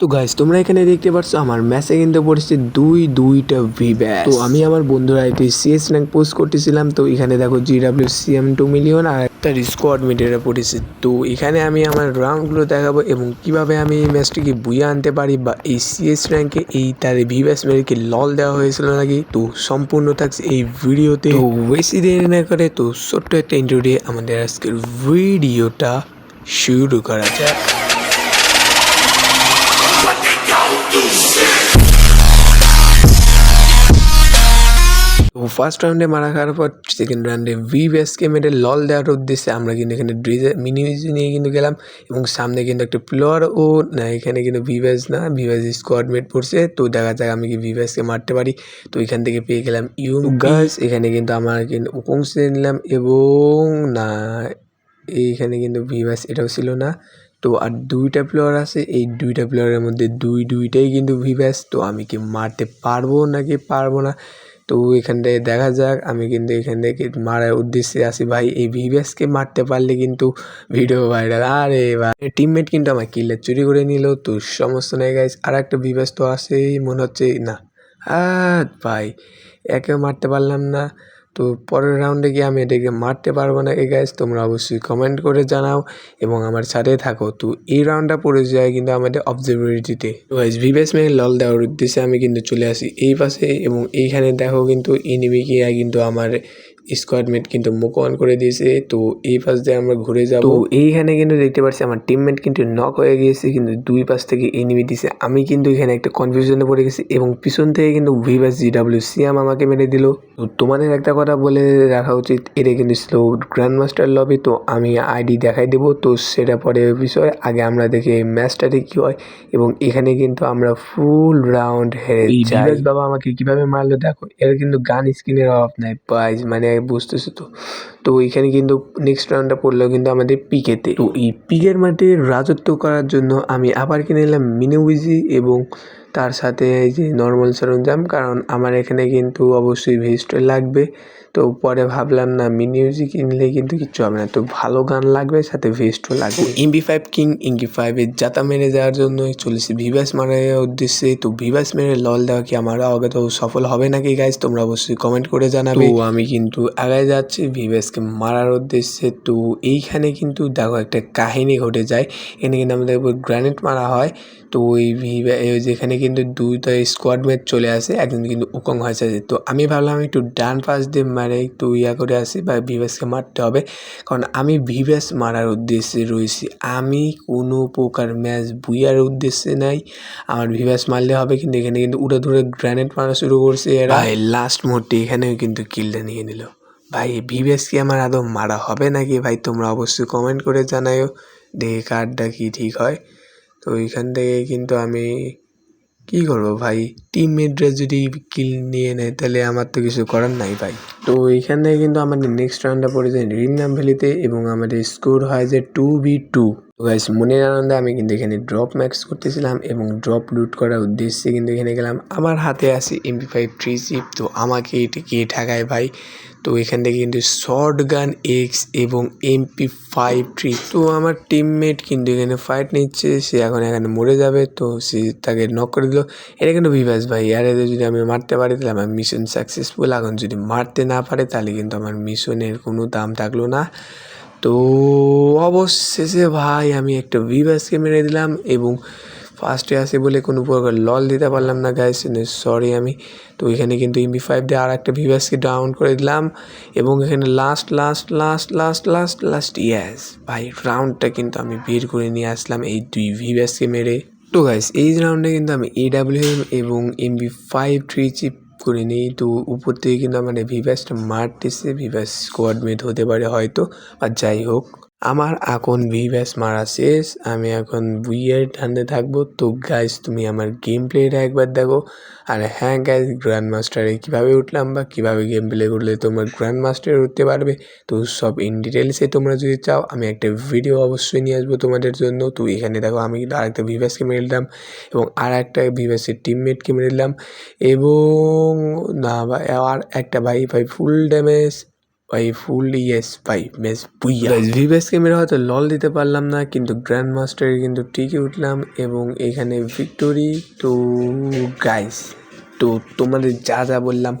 তো গাইস তোমরা এখানে দেখতে পাচ্ছ আমার ম্যাচে কিন্তু পড়েছে দুই দুইটা ভি ব্যাচ তো আমি আমার বন্ধুরা একটি সিএস র্যাঙ্ক পোস্ট করতেছিলাম, তো এখানে দেখো G W CM two million আর তার স্কোয়াড মিটারে পড়েছে। তো এখানে আমি আমার রাউন্ডগুলো দেখাবো এবং কীভাবে আমি এই ম্যাচটিকে বুয়ে আনতে পারি বা এই সিএস র্যাঙ্কে এই তার ভি ব্যাচ মেরেকে লল দেওয়া হয়েছিল নাকি? তো সম্পূর্ণ থাকছে এই ভিডিওতে। তো বেশি দেরি না করে তো ছোট্ট একটা ইন্টারভিউ দিয়ে আমাদের আজকের ভিডিওটা শুরু করা যাক। ফার্স্ট রাউন্ডে মারা খাওয়ার পর সেকেন্ড রাউন্ডে ভি বেসকে মেরে লল দেওয়ার উদ্দেশ্যে আমরা কিন্তু এখানে ড্রিজে মিনিমিজ নিয়ে কিন্তু গেলাম এবং সামনে কিন্তু একটা প্লেয়ার ও না এখানে কিন্তু ভি বেস না ভি বেস স্কোয়াড মেট পড়ছে তো দেখা যাক আমি কি ভি বেসকে মারতে পারি। তো এখান থেকে পেয়ে গেলাম ইউ গার্লস এখানে কিন্তু আমার কিন্তু পৌঁছে নিলাম এবং না এইখানে কিন্তু ভি বেস এটাও ছিল না। তো আর দুইটা প্লেয়ার আছে এই দুইটা প্লেয়ারের মধ্যে দুই দুইটাই কিন্তু ভি ব্যাস তো আমি কি মারতে পারব নাকি পারব না? তো এখান থেকে দেখা যাক। আমি কিন্তু এখান থেকে মারার উদ্দেশ্যে আসি ভাই। এই ভিভিএসকে মারতে পারলে কিন্তু ভিডিও ভাইরাল আরে ভাই টিমমেট কিন্তু আমার কিলে চুরি করে নিল। তো সমস্ত নেই গাইস আর একটা ভিভিএস তো আসেই মনে হচ্ছে, না আর ভাই একেও মারতে পারলাম না। তো পরের রাউন্ডে গিয়ে আমি এটাকে মারতে পারব না, এই গাইস তোমরা অবশ্যই কমেন্ট করে জানাও এবং আমার সাথে থাকো। তো এই রাউন্ডটা পড়ে যায় কিন্তু আমাদের অবজারভেরিটিতে তো। গাইস ভিভেস মেয়ে লল দেওয়ার উদ্দেশ্যে আমি কিন্তু চলে আসি এই পাশে এবং এইখানে দেখো কিন্তু এনিমিকে কিন্তু আমার স্কোয়াড মেট কিন্তু মুখ অন করে দিয়েছে। তো এই পাশ দিয়ে আমরা ঘুরে যাব। তো এইখানে কিন্তু দেখতে পাচ্ছি আমার টিমমেট কিন্তু নক হয়ে গিয়েছে কিন্তু দুই পাশ থেকে এনিমি দিছে। আমি কিন্তু এখানে একটা কনফিউশনে পড়ে গেছি এবং পিছন থেকে কিন্তু ভিভাস জি ডাব্লিউ সিএম আমাকে মেরে দিল। তো তোমাদের একটা কথা বলে রাখা উচিত এটা কিন্তু স্লো গ্র্যান্ড মাস্টার লবি তো আমি আইডি দেখাই দেবো। তো সেটা পরে বিষয় আগে আমরা দেখি এই ম্যাচটাতে কি হয়। এবং এখানে কিন্তু আমরা ফুল রাউন্ড হেরে যাই। বাবা আমাকে কীভাবে মারলো দেখো এর কিন্তু গান স্কিনের অফ নাই প্রাইজ মানে বুঝতেছো তো। তো এখানে কিন্তু নেক্সট রাউন্ডটা পড়ল কিন্তু আমাদের পিকেতে। তো এই পিকের মাঠে রাজত্ব করার জন্য আমি আবার কিনে নিলাম মিনিউইজি এবং তার সাথে এই যে নর্মাল সরঞ্জাম, কারণ আমার এখানে কিন্তু অবশ্যই ভেস্ট লাগবে। তো পরে ভাবলাম, না মিনিউজি কিনলে কিন্তু কিচ্ছু হবে না। তো ভালো গান লাগবে, সাথে ভেস্টও লাগবে। ইম্বি ফাইভ কিং ইঙ্গি ফাইভের জাতা মেরে যাওয়ার জন্য চলেছে ভিভাস মারার উদ্দেশ্যে। তো ভিভাস মেরে লল দেওয়া কি আমার অগত সফল হবে নাকি গাইজ তোমরা অবশ্যই কমেন্ট করে জানাবে। তো আমি কিন্তু আগায় যাচ্ছি ভিভাসকে মারার উদ্দেশ্যে, তো এইখানে কিন্তু দেখো একটা কাহিনী ঘটে যায়। এখানে কিন্তু আমাদের উপর গ্রানেড মারা হয়। তো ওই যেখানে কিন্তু দুইটা স্কোয়াড ম্যাচ চলে আসে, একজন কিন্তু উকং হয়েছে তো আমি ভাবলাম একটু ডান পাশ দিয়ে মারে, একটু ইয়া করে আসি বা ভিভাসকে মারতে হবে। কারণ আমি ভিভাস মারার উদ্দেশ্যে রয়েছি। আমি কোনো প্রকার ম্যাচ বুইয়ার উদ্দেশ্যে নাই। আমার ভিভাস মারলে হবে কিন্তু এখানে কিন্তু উড়ে ধরে গ্র্যানেড মারা শুরু করছে এরা। লাস্ট মুহূর্তে এখানেও কিন্তু কিলটা নিয়ে নিল। ভাই ভিভাস কি আমার আদৌ মারা হবে নাকি? ভাই, তোমরা অবশ্যই কমেন্ট করে জানাইও দেখে কার্ডটা কি ঠিক হয়। তো এইখান থেকে কিন্তু আমি কি করব ভাই? টিম টিমমেটরা যদি কিল নিয়ে নেয়, তাহলে আমার তো কিছু করার নাই ভাই। তো এইখান থেকে কিন্তু আমাদের নেক্সট রাউন্ডটা পড়ে যায় রিমনাম ভ্যালিতে এবং আমাদের স্কোর হয় যে টু বি টু তো গাইস মনের আনন্দে আমি কিন্তু এখানে ড্রপ ম্যাক্স করতেছিলাম এবং ড্রপ লুট করার উদ্দেশ্যে কিন্তু এখানে গেলাম। আমার হাতে আছে এমপি ফাইভ থ্রি জিপ তো আমাকে এটা কে ঠেকায় ভাই? তো এখান থেকে কিন্তু শর্ট গান এক্স এবং এমপি ফাইভ থ্রি তো আমার টিমমেট কিন্তু এখানে ফাইট নিচ্ছে, সে এখন এখানে মরে যাবে, তো সে তাকে নক করে দিল। এটা কিন্তু বিভাস ভাই, আর এদের যদি আমি মারতে পারি, তাহলে আমার মিশন সাকসেসফুল এখন যদি মারতে না পারে, তাহলে কিন্তু আমার মিশনের কোনো দাম থাকল না। তো অবশেষে ভাই আমি একটা ভিভাসকে মেরে দিলাম এবং ফার্স্টে আসে বলে কোনো প্রকার লল দিতে পারলাম না গাইস সরি আমি। তো এখানে কিন্তু এমবি ফাইভ দিয়ে আর একটা ভিভাসকে ডাউন করে দিলাম এবং এখানে last last last last last last yes ভাই রাউন্ডটা কিন্তু আমি বের করে নিয়ে আসলাম এই দুই ভিভাসকে মেরে। তো গাইস এই রাউন্ডে কিন্তু আমি এডাব্লিউ এবং এমবি ফাইভ থ্রি চিপ করে নিই তো উপর থেকে কিন্তু আমার ভিভাস মারতেছে ভিভাস স্কোয়াড মেট হতে পারে হয়তো আর যাই হোক। আমার এখন ভিভ্যাস মারা শেষ, আমি এখন বুইয়ের ঠান্ডে থাকব। তো গাইজ তুমি আমার গেম প্লেটা একবার দেখো। আর হ্যাঁ গাইজ গ্র্যান্ড মাস্টারে কীভাবে উঠলাম বা কীভাবে গেম প্লে করলে তোমরা গ্র্যান্ড মাস্টারে উঠতে পারবে? তো সব ইন ডিটেলসে তোমরা যদি চাও, আমি একটা ভিডিও অবশ্যই নিয়ে আসব তোমাদের জন্য। তো এখানে দেখো, আমি কিন্তু আরেকটা ভিভাসকে মেরে দিলাম এবং আর একটা ভিভাসের টিমমেটকে মেরে দিলাম। এবং না আর একটা ভাই ভাই ফুল ড্যামেজ ভাই ফুল ইয়েস ভাই মেস বুইয়া। ভিভেস ক্যামেরা হয়তো লল দিতে পারলাম না, কিন্তু গ্র্যান্ড মাস্টারে কিন্তু টিকে উঠলাম, এবং এখানে ভিক্টোরি তো গাইস তো তোমাদের যা যা বললাম।